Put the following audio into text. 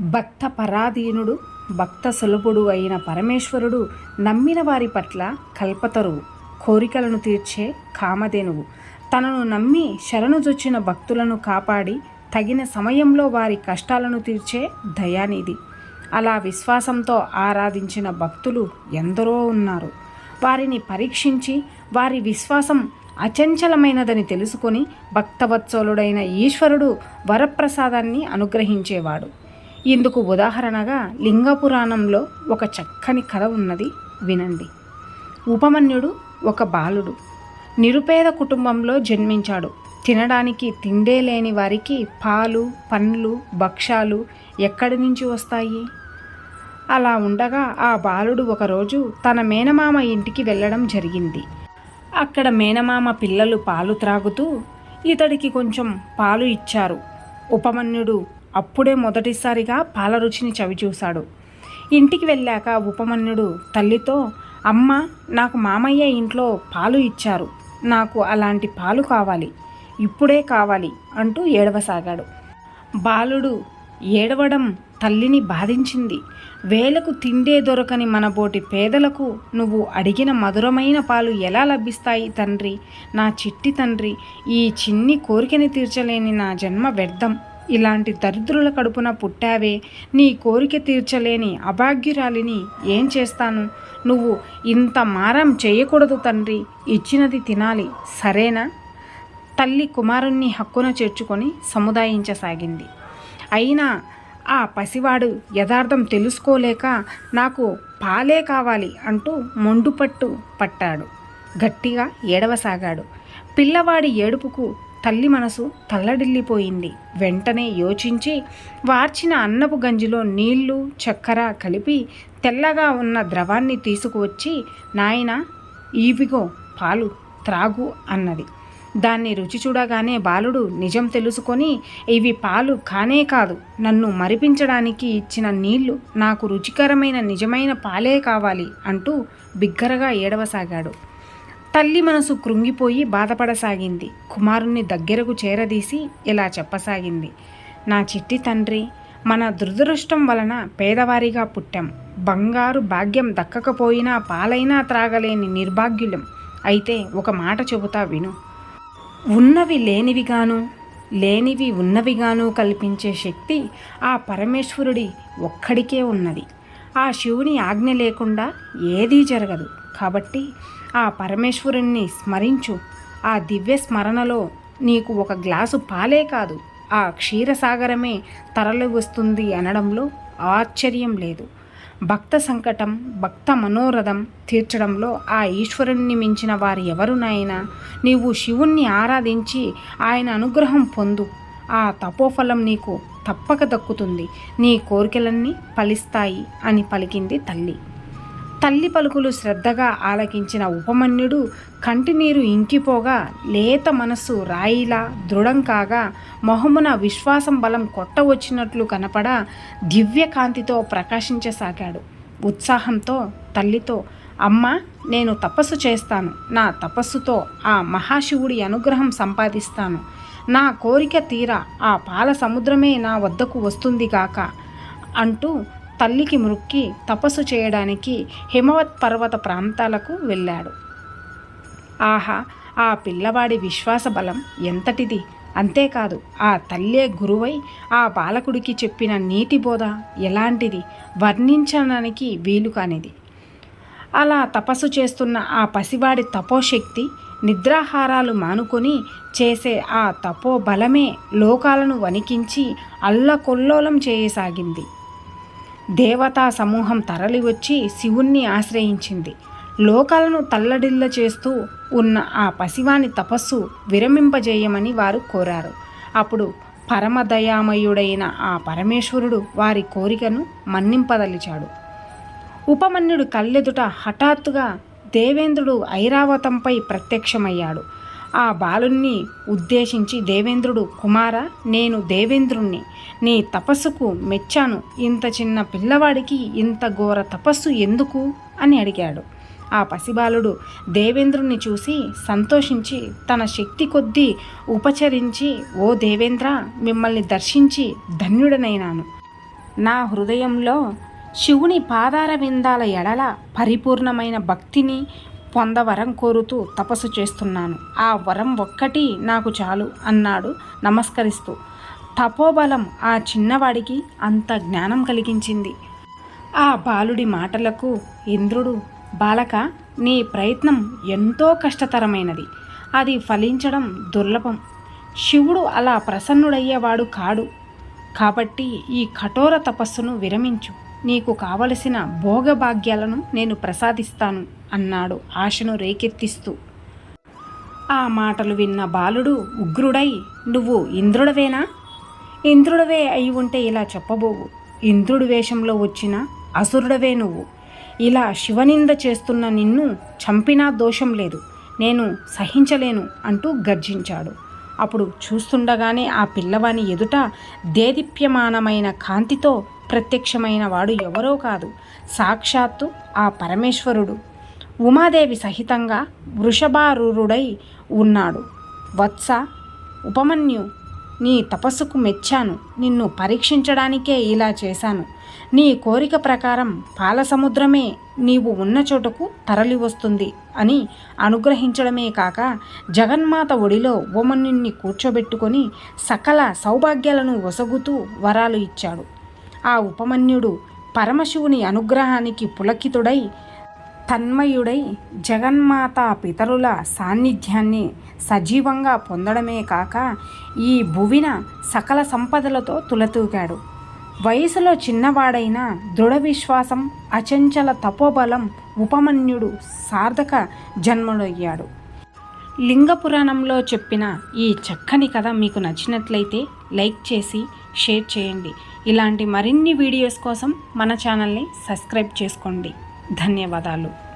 భక్త పరాధీనుడు భక్త సులభుడు అయిన పరమేశ్వరుడు నమ్మిన వారి పట్ల కల్పతరువు. కోరికలను తీర్చే కామధేనువు. తనను నమ్మి శరణుజొచ్చిన భక్తులను కాపాడి తగిన సమయంలో వారి కష్టాలను తీర్చే దయానిధి. అలా విశ్వాసంతో ఆరాధించిన భక్తులు ఎందరో ఉన్నారు. వారిని పరీక్షించి వారి విశ్వాసం అచంచలమైనదని తెలుసుకొని భక్తవత్సలుడైన ఈశ్వరుడు వరప్రసాదాన్ని అనుగ్రహించేవాడు. ఇందుకు ఉదాహరణగా లింగపురాణంలో ఒక చక్కని కథ ఉన్నది వినండి. ఉపమన్యుడు ఒక బాలుడు. నిరుపేద కుటుంబంలో జన్మించాడు. తినడానికి తిండే లేని వారికి పాలు పండ్లు భక్ష్యాలు ఎక్కడి నుంచి వస్తాయి? అలా ఉండగా ఆ బాలుడు ఒకరోజు తన మేనమామ ఇంటికి వెళ్ళడం జరిగింది. అక్కడ మేనమామ పిల్లలు పాలు త్రాగుతూ ఇతడికి కొంచెం పాలు ఇచ్చారు. ఉపమన్యుడు అప్పుడే మొదటిసారిగా పాల రుచిని చవిచూశాడు ఇంటికి వెళ్ళాక ఉపమన్యుడు తల్లితో అమ్మ నాకు మామయ్య ఇంట్లో పాలు ఇచ్చారు. నాకు అలాంటి పాలు కావాలి. ఇప్పుడే కావాలి అంటూ ఏడవసాగాడు. బాలుడు ఏడవడం తల్లిని బాధించింది. వేలకు తిండే దొరకని మనబోటి పేదలకు నువ్వు అడిగిన మధురమైన పాలు ఎలా లభిస్తాయి తండ్రి? నా చిట్టి తండ్రి ఈ చిన్ని కోరికని తీర్చలేని నా జన్మ వ్యర్థం. ఇలాంటి దరిద్రుల కడుపున పుట్టావే. నీ కోరిక తీర్చలేని అభాగ్యురాలిని ఏం చేస్తాను? నువ్వు ఇంత మారం చేయకూడదు తండ్రి. ఇచ్చినది తినాలి. సరేనా? తల్లి కుమారుణ్ణి హక్కున చేర్చుకొని సముదాయించసాగింది. అయినా ఆ పసివాడు యథార్థం తెలుసుకోలేక నాకు పాలే కావాలి అంటూ మొండుపట్టు పట్టాడు. గట్టిగా ఏడవసాగాడు. పిల్లవాడి ఏడుపుకు తల్లి మనసు తల్లడిల్లిపోయింది. వెంటనే యోచించి వార్చిన అన్నపు గంజిలో నీళ్ళు చక్కెర కలిపి తెల్లగా ఉన్న ద్రవాన్ని తీసుకువచ్చి నాయన ఈవిగో పాలు త్రాగు అన్నది. దాన్ని రుచి చూడగానే బాలుడు నిజం తెలుసుకొని ఇవి పాలు కానే కాదు. నన్ను మరిపించడానికి ఇచ్చిన నీళ్ళు నాకు రుచికరమైన నిజమైన పాలే కావాలి అంటూ బిగ్గరగా ఏడవసాగాడు. తల్లి మనసు కృంగిపోయి బాధపడసాగింది. కుమారుణ్ణి దగ్గరకు చేరదీసి ఇలా చెప్పసాగింది. నా చిట్టి తండ్రి మన దురదృష్టం వలన పేదవారిగా పుట్టాం. బంగారు భాగ్యం దక్కకపోయినా పాలైనా త్రాగలేని నిర్భాగ్యులం. అయితే ఒక మాట చెబుతా విను. ఉన్నవి లేనివిగాను లేనివి ఉన్నవిగాను కల్పించే శక్తి ఆ పరమేశ్వరుడి ఒక్కడికే ఉన్నది. ఆ శివుని ఆజ్ఞ లేకుండా ఏదీ జరగదు. కాబట్టి ఆ పరమేశ్వరుణ్ణి స్మరించు. ఆ దివ్య స్మరణలో నీకు ఒక గ్లాసు పాలే కాదు. ఆ క్షీరసాగరమే తరలి వస్తుంది అనడంలో ఆశ్చర్యం లేదు. భక్త సంకటం భక్త మనోరథం తీర్చడంలో ఆ ఈశ్వరుణ్ణి మించిన వారు ఎవరు నాయనా? నీవు శివుణ్ణి ఆరాధించి ఆయన అనుగ్రహం పొందు. ఆ తపోఫలం నీకు తప్పక దక్కుతుంది. నీ కోరికలన్నీ ఫలిస్తాయి అని పలికింది తల్లి. తల్లి పలుకులు శ్రద్ధగా ఆలకించిన ఉపమన్యుడు కంటినీరు ఇంకిపోగా లేత మనస్సు రాయిలా దృఢం కాగా మొహమున విశ్వాసం బలం కొట్టవచ్చినట్లు కనపడ దివ్యకాంతితో ప్రకాశించసాగాడు. ఉత్సాహంతో తల్లితో అమ్మ నేను తపస్సు చేస్తాను. నా తపస్సుతో ఆ మహాశివుడి అనుగ్రహం సంపాదిస్తాను. నా కోరిక తీరా ఆ పాల సముద్రమే నా వద్దకు వస్తుంది గాక అంటూ తల్లికి మృక్కి తపస్సు చేయడానికి హిమవత్ పర్వత ప్రాంతాలకు వెళ్ళాడు. ఆహా ఆ పిల్లవాడి విశ్వాస బలం ఎంతటిది? అంతేకాదు ఆ తల్లే గురువై ఆ బాలకుడికి చెప్పిన నీతి బోధ ఎలాంటిది? వర్ణించడానికి వీలు కానిది. అలా తపస్సు చేస్తున్న ఆ పసివాడి తపోశక్తి నిద్రాహారాలు మానుకొని చేసే ఆ తపో బలమే లోకాలను వణికించి అల్లకొల్లోలం చేయసాగింది. దేవతా సమూహం తరలివచ్చి శివుణ్ణి ఆశ్రయించింది. లోకాలను తల్లడిల్ల చేస్తూ ఉన్న ఆ పసివాని తపస్సు విరమింపజేయమని వారు కోరారు. అప్పుడు పరమదయామయుడైన ఆ పరమేశ్వరుడు వారి కోరికను మన్నింపదలిచాడు. ఉపమన్యుడు కళ్ళెదుట హఠాత్తుగా దేవేంద్రుడు ఐరావతంపై ప్రత్యక్షమయ్యాడు. ఆ బాలుణ్ణి ఉద్దేశించి దేవేంద్రుడు కుమార నేను దేవేంద్రుణ్ణి. నీ తపస్సుకు మెచ్చాను. ఇంత చిన్న పిల్లవాడికి ఇంత ఘోర తపస్సు ఎందుకు? అని అడిగాడు. ఆ పసిబాలుడు దేవేంద్రుణ్ణి చూసి సంతోషించి తన శక్తి కొద్దీ ఉపచరించి ఓ దేవేంద్ర మిమ్మల్ని దర్శించి ధన్యుడనైనాను. నా హృదయంలో శివుని పాదార విందాల ఎడల పరిపూర్ణమైన భక్తిని పొందవరం కోరుతూ తపస్సు చేస్తున్నాను. ఆ వరం ఒక్కటి నాకు చాలు అన్నాడు నమస్కరిస్తూ. తపోబలం ఆ చిన్నవాడికి అంత జ్ఞానం కలిగించింది. ఆ బాలుడి మాటలకు ఇంద్రుడు బాలక నీ ప్రయత్నం ఎంతో కష్టతరమైనది. అది ఫలించడం దుర్లభం. శివుడు అలా ప్రసన్నుడయ్యేవాడు కాడు. కాబట్టి ఈ కఠోర తపస్సును విరమించు. నీకు కావలసిన భోగభాగ్యాలను నేను ప్రసాదిస్తాను అన్నాడు ఆశను రేకెత్తిస్తూ. ఆ మాటలు విన్న బాలుడు ఉగ్రుడై నువ్వు ఇంద్రుడవేనా? ఇంద్రుడవే అయి ఉంటే ఇలా చెప్పబోవు. ఇంద్రుడి వేషంలో వచ్చిన అసురుడవే నువ్వు. ఇలా శివనింద చేస్తున్న నిన్ను చంపినా దోషం లేదు. నేను సహించలేను అంటూ గర్జించాడు. అప్పుడు చూస్తుండగానే ఆ పిల్లవాని ఎదుట దేదీప్యమానమైన కాంతితో ప్రత్యక్షమైన వాడు ఎవరో కాదు. సాక్షాత్తు ఆ పరమేశ్వరుడు. ఉమాదేవి సహితంగా వృషభారూరుడై ఉన్నాడు. వత్స ఉపమన్యు నీ తపస్సుకు మెచ్చాను. నిన్ను పరీక్షించడానికే ఇలా చేశాను. నీ కోరిక ప్రకారం పాలసముద్రమే నీవు ఉన్న చోటకు తరలి వస్తుంది అని అనుగ్రహించడమే కాక జగన్మాత ఒడిలో ఉపమన్యుణ్ణి కూర్చోబెట్టుకొని సకల సౌభాగ్యాలను ఒసగుతూ వరాలు ఇచ్చాడు. ఆ ఉపమన్యుడు పరమశివుని అనుగ్రహానికి పులకితుడై తన్మయుడై జగన్మాత పితరుల సాన్నిధ్యాన్ని సజీవంగా పొందడమే కాక ఈ భువిన సకల సంపదలతో తులతూగాడు. వయసులో చిన్నవాడైన దృఢ విశ్వాసం అచంచల తపోబలం ఉపమన్యుడు సార్థక జన్మడయ్యాడు. లింగ పురాణంలో చెప్పిన ఈ చక్కని కథ మీకు నచ్చినట్లయితే లైక్ చేసి షేర్ చేయండి. ఇలాంటి మరిన్ని వీడియోస్ కోసం మన ఛానల్ని సబ్స్క్రైబ్ చేసుకోండి. ధన్యవాదాలు.